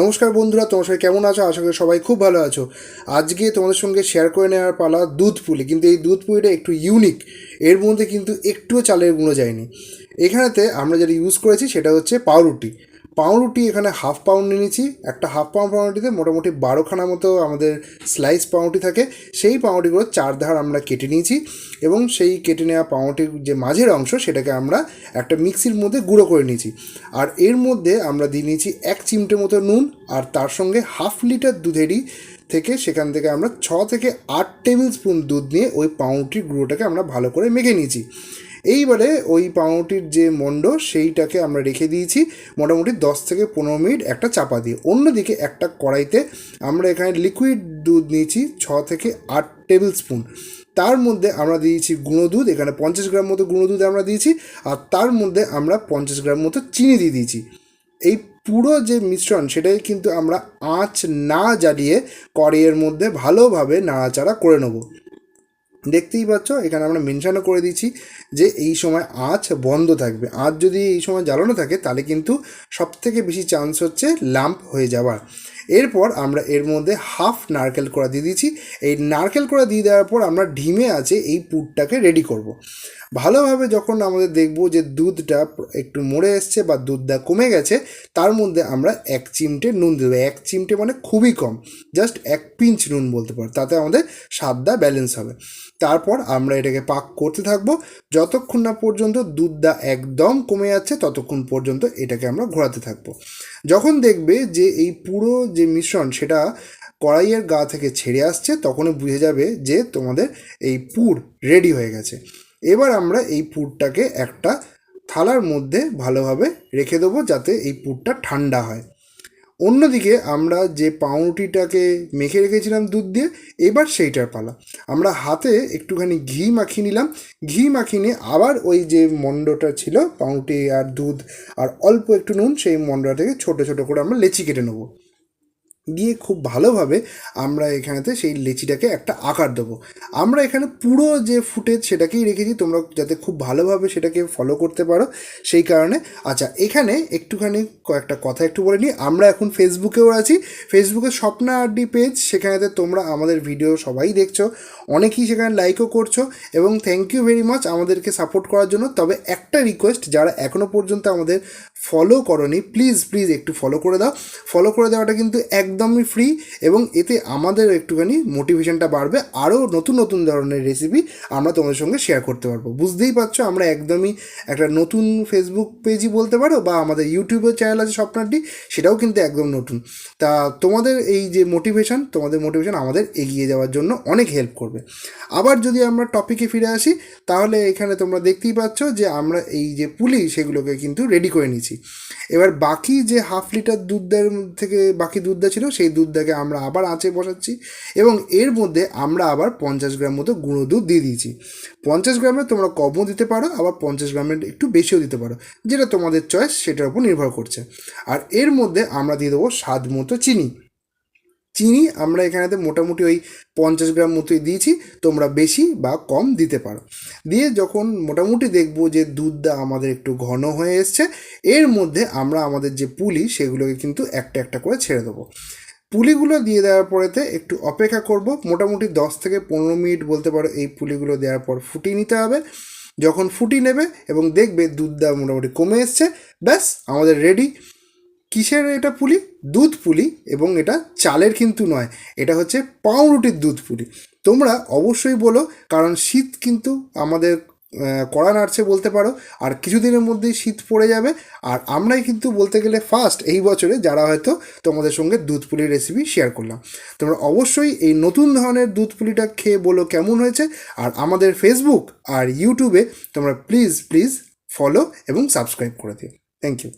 নমস্কার বন্ধুরা, তোমার সবাই কেমন আছো? আশা করি সবাই খুব ভালো আছো। আজকে তোমাদের সঙ্গে শেয়ার করে নেওয়ার পালা দুধ পুলি। কিন্তু এই দুধ পুলিটা একটু ইউনিক এর মধ্যে কিন্তু একটুও চালের গুঁড়ো যায়নি। এখানেতে আমরা যেটা ইউজ করেছি সেটা হচ্ছে পাউরুটি। পাউরুটি এখানে হাফ পাউন্ড নিয়েছি। একটা হাফ পাউন্ড পাউরুটিতে মোটামুটি বারোখানা মতো আমাদের স্লাইস পাউরুটি থাকে। সেই পাউরুটিগুলো চার ধার আমরা কেটে নিয়েছি এবং সেই কেটে নেওয়া পাউরুটির যে মাঝের অংশ সেটাকে আমরা একটা মিক্সির মধ্যে গুঁড়ো করে নিয়েছি। আর এর মধ্যে আমরা দিয়ে নিয়েছি এক চিমটে মতো নুন আর তার সঙ্গে হাফ লিটার দুধেরই থেকে সেখান থেকে আমরা ছ থেকে আট টেবিল স্পুন দুধ নিয়ে ওই পাউরুটির গুঁড়োটাকে আমরা ভালো করে মেখে নিয়েছি। এইবারে ওই পাউরুটির যে মণ্ড, সেইটাকে আমরা রেখে দিয়েছি। মোটামুটি দশ থেকে পনেরো মিনিট একটা চাপা দিয়ে। অন্যদিকে একটা কড়াইতে আমরা এখানে লিকুইড দুধ নিয়েছি, ছ থেকে আট টেবিল স্পুন তার মধ্যে আমরা দিয়েছি গুঁড়ো দুধ, এখানে পঞ্চাশ গ্রাম মতো গুঁড়ো দুধ আমরা দিয়েছি, আর তার মধ্যে আমরা পঞ্চাশ গ্রাম মতো চিনি দিয়ে দিয়েছি। এই পুরো যে মিশ্রণ, সেটাই কিন্তু আমরা আঁচ না জ্বালিয়ে কড়াইয়ের মধ্যে ভালোভাবে নাড়াচাড়া করে নেব। দেখতেই পাচ্ছ, এখানে আমরা মেনশানও করে দিচ্ছি যে এই সময় আঁচ বন্ধ থাকবে। আঁচ যদি এই সময় জ্বালানো থাকে, তাহলে কিন্তু সব থেকে বেশি চান্স হচ্ছে ল্যাম্প হয়ে যাওয়ার। এরপর আমরা এর মধ্যে হাফ নারকেল করা দিয়ে দিচ্ছি এই নারকেল করা দিয়ে দেওয়ার পর আমরা ঢিমে আছে এই পুরটাকে রেডি করব। ভালোভাবে যখন আমাদের দেখব যে দুধটা একটু মরে এসছে বা দুধটা কমে গেছে, তার মধ্যে আমরা এক চিমটে নুন দেবো। এক চিমটে মানে খুবই কম, জাস্ট এক পিঞ্চ নুন বলতে পারো, তাতে আমাদের স্বাদটা ব্যালেন্স হবে। তারপর আমরা এটাকে পাক করতে থাকব, যতক্ষণ না পর্যন্ত দুধটা একদম কমে যাচ্ছে, ততক্ষণ পর্যন্ত এটাকে আমরা ঘোরাতে থাকব। যখন দেখবে যে এই পুরো যে মিশ্রণ, সেটা কড়াইয়ের গা থেকে ছেড়ে আসছে, তখনই বুঝে যাবে যে তোমাদের এই পুর রেডি হয়ে গেছে। এবার আমরা এই পুরটাকে একটা থালার মধ্যে ভালোভাবে রেখে দেবো যাতে এই পুরটা ঠান্ডা হয়। অন্যদিকে আমরা যে পাউরুটিটাকে মেখে রেখেছিলাম দুধ দিয়ে, এবার সেইটার পালা। আমরা হাতে একটুখানি ঘি মাখিয়ে নিলাম। ঘি মাখিয়ে নিয়ে আবার ওই যে মণ্ডটা ছিল, পাউরুটি আর দুধ আর অল্প একটু নুন, সেই মণ্ডটা থেকে ছোটো ছোটো করে আমরা লেচি কেটে নেব। গিয়ে খুব ভালোভাবে আমরা এখানেতে সেই লেচিটাকে একটা আকার দেবো। আমরা এখানে পুরো যে ফুটেজ সেটাকেই রেখেছি, তোমরা যাতে খুব ভালোভাবে সেটাকে ফলো করতে পারো। সেই কারণে আচ্ছা এখানে একটুখানি কয়েকটা কথা একটু বলে নিই। আমরা এখন ফেসবুকেও আছি। ফেসবুকে স্বপ্না আড্ডি পেজ, সেখানেতে তোমরা আমাদের ভিডিও সবাই দেখছ। অনেকেই সেখানে লাইকও করছ এবং থ্যাংক ইউ ভেরি মাচ আমাদেরকে সাপোর্ট করার জন্য। তবে একটা রিকোয়েস্ট যারা এখনও পর্যন্ত আমাদের ফলো করনি প্লিজ প্লিজ একটু ফলো করে দাও। ফলো করে দেওয়াটা কিন্তু একদমই ফ্রি এবং এতে আমাদের একটুখানি মোটিভেশনটা বাড়বে, আরও নতুন নতুন ধরনের রেসিপি আমরা তোমাদের সঙ্গে শেয়ার করতে পারব। বুঝতেই পারছ, আমরা একদমই একটা নতুন ফেসবুক পেজই বলতে পারো বা আমাদের ইউটিউবের চ্যানেল আছে স্বপ্নারটি সেটাও কিন্তু একদম নতুন। তা তোমাদের এই যে মোটিভেশন তোমাদের মোটিভেশন আমাদের এগিয়ে যাওয়ার জন্য অনেক হেল্প করবে। আবার যদি আমরা টপিকে ফিরে আসি, তাহলে এখানে তোমরা দেখতেই পাচ্ছ যে আমরা এই যে পুলি, সেগুলোকে কিন্তু রেডি করে নিয়েছি। এবার বাকি যে হাফ লিটার দুধের থেকে বাকি দুধটা ছিল সেই দুধটাকে আমরা আবার আঁচে বসাচ্ছি এবং এর মধ্যে আমরা আবার পঞ্চাশ গ্রাম মতো গুঁড়ো দুধ দিয়ে দিয়েছি। পঞ্চাশ গ্রামের তোমরা কমও দিতে পারো, আবার পঞ্চাশ গ্রামের একটু বেশিও দিতে পারো, যেটা তোমাদের চয়েস সেটার উপর নির্ভর করছে। আর এর মধ্যে আমরা দিয়ে দেবো স্বাদ মতো চিনি। চিনি আমরা এখানেতে মোটামুটি ওই পঞ্চাশ গ্রাম মতোই দিয়েছি, তোমরা বেশি বা কম দিতে পারো। দিয়ে যখন মোটামুটি দেখব যে দুধটা আমাদের একটু ঘন হয়ে এসছে, এর মধ্যে আমরা আমাদের যে পুলি, সেগুলোকে কিন্তু একটা একটা করে ছেড়ে দেবো। পুলিগুলো দিয়ে দেওয়ার পরেতে একটু অপেক্ষা করব। মোটামুটি দশ থেকে পনেরো মিনিট বলতে পারো এই পুলিগুলো দেওয়ার পর ফুটিয়ে নিতে হবে। যখন ফুটিয়ে নেবে এবং দেখবে দুধটা মোটামুটি কমে এসছে, ব্যাস আমাদের রেডি কিসের এটা পুলি? দুধ পুলি এবং এটা চালের কিন্তু নয়, এটা হচ্ছে পাউরুটির দুধ পুলি। তোমরা অবশ্যই বলো, কারণ শীত কিন্তু আমাদের কড়া নাড়ছে বলতে পারো, আর কিছুদিনের মধ্যেই শীত পড়ে যাবে। আর আমরাই কিন্তু বলতে গেলে ফার্স্ট এই বছরে যারা হয়তো তোমাদের সঙ্গে দুধ পুলির রেসিপি শেয়ার করলাম। তোমরা অবশ্যই এই নতুন ধরনের দুধ পুলিটা খেয়ে বলো কেমন হয়েছে। আর আমাদের ফেসবুক আর ইউটিউবে তোমরা প্লিজ প্লিজ ফলো এবং সাবস্ক্রাইব করে দিও। Thank you